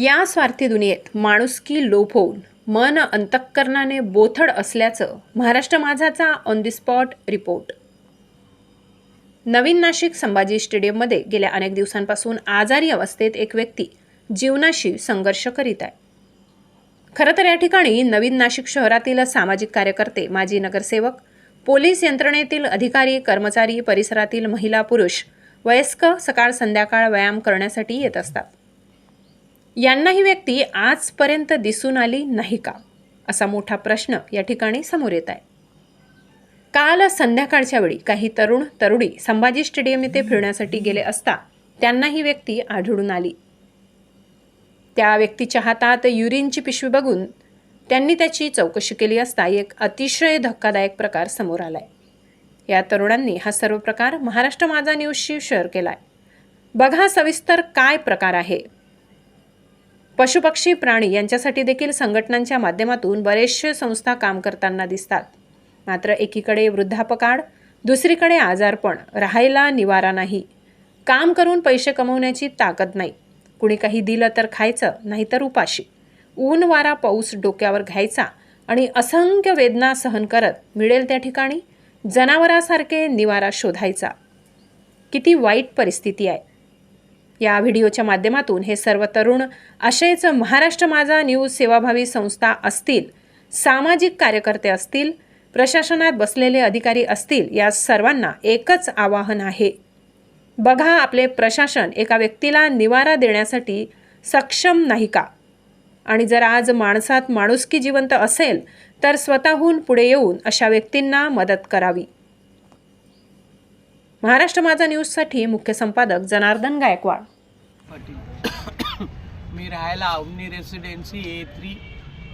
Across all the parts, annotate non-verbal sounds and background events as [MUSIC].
या स्वार्थी दुनियेत माणुसकी लोप होऊन मन अंतःकरणाने बोथड असल्याचं महाराष्ट्र माझाचा ऑन दी स्पॉट रिपोर्ट नवीन नाशिक संभाजी स्टेडियममध्ये गेल्या अनेक दिवसांपासून आजारी अवस्थेत एक व्यक्ती जीवनाशी संघर्ष करीत आहे. खरं तर या ठिकाणी नवीन नाशिक शहरातील सामाजिक कार्यकर्ते माजी नगरसेवक पोलीस यंत्रणेतील अधिकारी कर्मचारी परिसरातील महिला पुरुष वयस्क सकाळ संध्याकाळ व्यायाम करण्यासाठी येत असतात. यांना ही व्यक्ती आजपर्यंत दिसून आली नाही का? असा मोठा प्रश्न या ठिकाणी समोर येत आहे. काल संध्याकाळच्या वेळी काही तरुण तरुणी संभाजी स्टेडियम येथे फिरण्यासाठी गेले असता त्यांना ही व्यक्ती आढळून आली. त्या व्यक्तीच्या हातात युरिनची पिशवी बघून त्यांनी त्याची चौकशी केली असता एक अतिशय धक्कादायक प्रकार समोर आलाय. या तरुणांनी हा सर्व प्रकार महाराष्ट्र माझा न्यूजशी शेअर केलाय. बघा सविस्तर काय प्रकार आहे. पशुपक्षी प्राणी यांच्यासाठी देखील संघटनांच्या माध्यमातून बरेचसे संस्था काम करताना दिसतात. मात्र एकीकडे वृद्धापकाळ दुसरीकडे आजारपण राहायला निवारा नाही. काम करून पैसे कमवण्याची ताकद नाही. कुणी काही दिलं तर खायचं नाहीतर उपाशी. ऊन वारा पाऊस डोक्यावर घ्यायचा आणि असंख्य वेदना सहन करत मिळेल त्या ठिकाणी जनावरासारखे निवारा शोधायचा. किती वाईट परिस्थिती आहे. या व्हिडिओच्या माध्यमातून हे सर्व तरुण असेच महाराष्ट्र माझा न्यूज सेवाभावी संस्था असतील सामाजिक कार्यकर्ते असतील प्रशासनात बसलेले अधिकारी असतील या सर्वांना एकच आवाहन आहे. बघा आपले प्रशासन एका व्यक्तीला निवारा देण्यासाठी सक्षम नाही का? आणि जर आज माणसात माणुसकी जिवंत असेल तर स्वतःहून पुढे येऊन अशा व्यक्तींना मदत करावी. महाराष्ट्र माझा न्यूजसाठी मुख्य संपादक जनार्दन गायकवाड. पाटील [COUGHS] मी राहायला Avani residency A three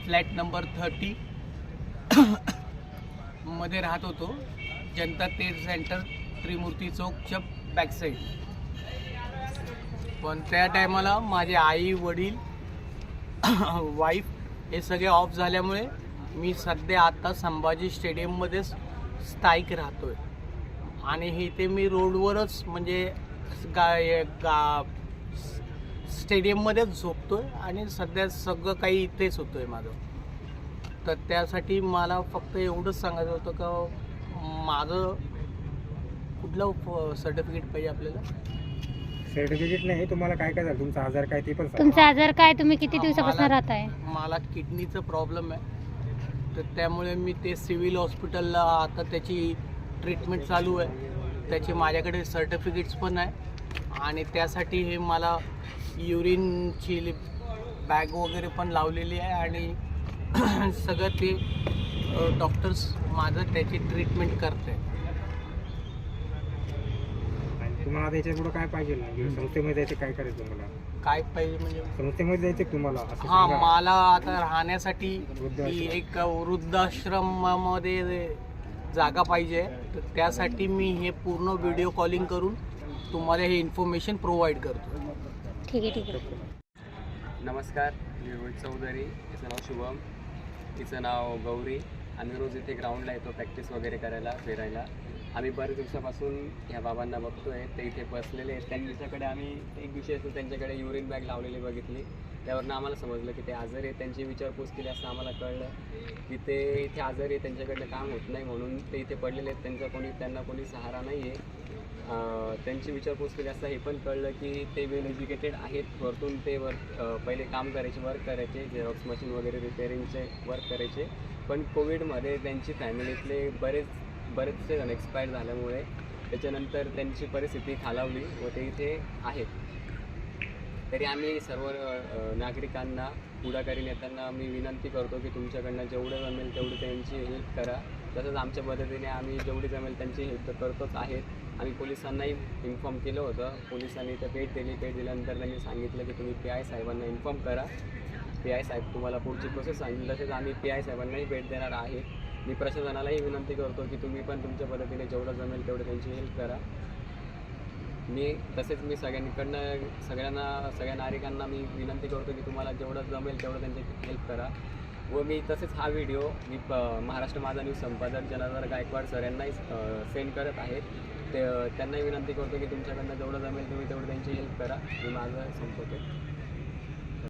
flat number thirty. [COUGHS] मध्ये राहत होतो. जनता तेल सेंटर त्रिमूर्ती चौकच्या बॅकसाईड पण त्या टायमाला माझे आई वडील [COUGHS] वाईफ हे सगळे ऑफ झाल्यामुळे मी सध्या आता संभाजी स्टेडियममध्येच स्थायिक राहतो आहे आणि इथे मी रोडवरच म्हणजे गा गा स्टेडियममध्येच झोपतोय आणि सध्या सगळं काही इथेच होतोय माझं. तर त्यासाठी मला फक्त एवढंच सांगायचं होतं का माझं कुठलं सर्टिफिकेट पाहिजे आपल्याला? सर्टिफिकेट नाही तुम्हाला काय काय झालं? तुमचा आजार काय ते पण सांगा. तुमचा आजार काय? तुम्ही किती दिवसापासून मला- राहताय? मला किडनीचा प्रॉब्लेम आहे. तर त्यामुळे मी ते सिव्हिल हॉस्पिटलला आता त्याची ट्रीटमेंट चालू आहे. त्याचे माझ्याकडे सर्टिफिकेट्स पण आहे. आणि त्यासाठी हे मला युरिनची बॅग वगैरे पण लावलेली आहे. आणि [CLEARS THROAT] सगळं ते डॉक्टर्स माझं त्याची ट्रीटमेंट करते. तुम्हाला आता याच्यापुढे काय पाहिजे म्हणजे संस्थेमध्ये जायचं काय करायचं तुम्हाला? काय पाहिजे म्हणजे? संस्थेमध्ये जायचं तुम्हाला? हा. मला आता राहण्यासाठी वृद्धाश्रम. एक वृद्धाश्रमामध्ये जागा पाहिजे. तर त्यासाठी मी हे पूर्ण व्हिडिओ कॉलिंग करून तुम्हाला हे इन्फॉर्मेशन प्रोव्हाइड करतो. ठीक आहे ठीक आहे. नमस्कार मी रोहित चौधरी. तिचं नाव शुभम. तिचं नाव गौरी. आम्ही रोज इथे ग्राउंडला येतो प्रॅक्टिस वगैरे करायला फिरायला. आम्ही बरेच दिवसापासून ह्या बाबांना बघतो आहे ते इथे बसलेले आहेत. त्यांच्याकडे आम्ही एक दिवशी असं त्यांच्याकडे युरिन बॅग लावलेली बघितली. त्यावरनं आम्हाला समजलं की ते आजारी आहेत. त्यांची विचारपूस केली असं आम्हाला कळलं की ते इथे आजारी आहेत त्यांच्याकडनं काम होत नाही म्हणून ते इथे पडलेले आहेत. त्यांचा कोणी त्यांना कोणी सहारा नाही आहे त्यांची विचारपूस केली असता हे पण कळलं की ते वेल एज्युकेटेड आहेत. वरतून ते वर्क पहिले काम करायचे वर्क करायचे झेरॉक्स मशीन वगैरे रिपेअरिंगचे वर्क करायचे. पण कोविडमध्ये त्यांची फॅमिलीतले बरेच बरेचसे जण एक्सपायर झाल्यामुळे त्याच्यानंतर त्यांची परिस्थिती खालावली व ते इथे आहेत. तरी आम्ही सर्व नागरिकांना पुढाकारी नेत्यांना मी विनंती करतो की तुमच्याकडनं जेवढं जमेल तेवढी त्यांची हेल्प करा. तसंच आमच्या पद्धतीने आम्ही जेवढी जमेल त्यांची हेल्प तर करतोच आहेत आम्ही पोलिसांनाही इन्फॉर्म केलं होतं. पोलिसांनी तर भेट दिली. भेट दिल्यानंतर त्यांनी सांगितलं की तुम्ही पी आय साहेबांना इन्फॉर्म करा. पी आय साहेब तुम्हाला पुढची प्रोसेस सांगितली. तसेच आम्ही पी आय साहेबांनाही भेट देणार आहे. मी प्रशासनालाही विनंती करतो की तुम्ही पण तुमच्या पद्धतीने जेवढं जमेल तेवढं त्यांची हेल्प करा. मी तसेच मी सगळ्यांकडनं सगळ्यांना सगळ्या नागरिकांना मी विनंती करतो की तुम्हाला जेवढं जमेल तेवढं त्यांची हेल्प करा. व मी तसेच हा व्हिडिओ मी प महाराष्ट्र माझा न्यूज संपादक जनार्दन गायकवाड सर यांनाही सेंड करत आहेत ते त्यांनाही विनंती करतो की तुमच्याकडनं जेवढं जमेल तुम्ही तेवढं त्यांची हेल्प करा. मी माझं संपवतो